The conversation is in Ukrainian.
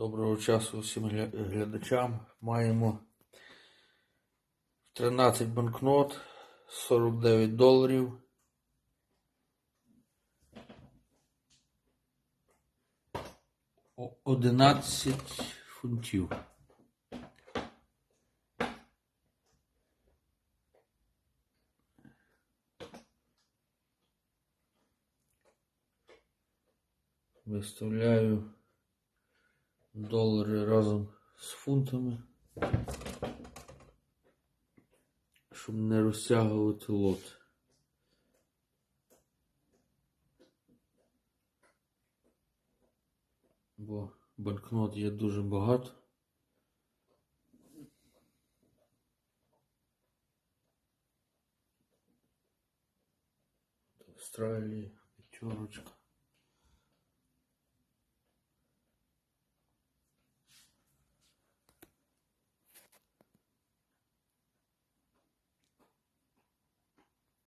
Доброго часу всім глядачам. Маємо 13 банкнот, 49 доларів. О- 11 фунтів. Виставляю долари разом з фунтами, щоб не розтягувати лот. Бо банкнот є дуже багато. Австралії, п'ятерочка.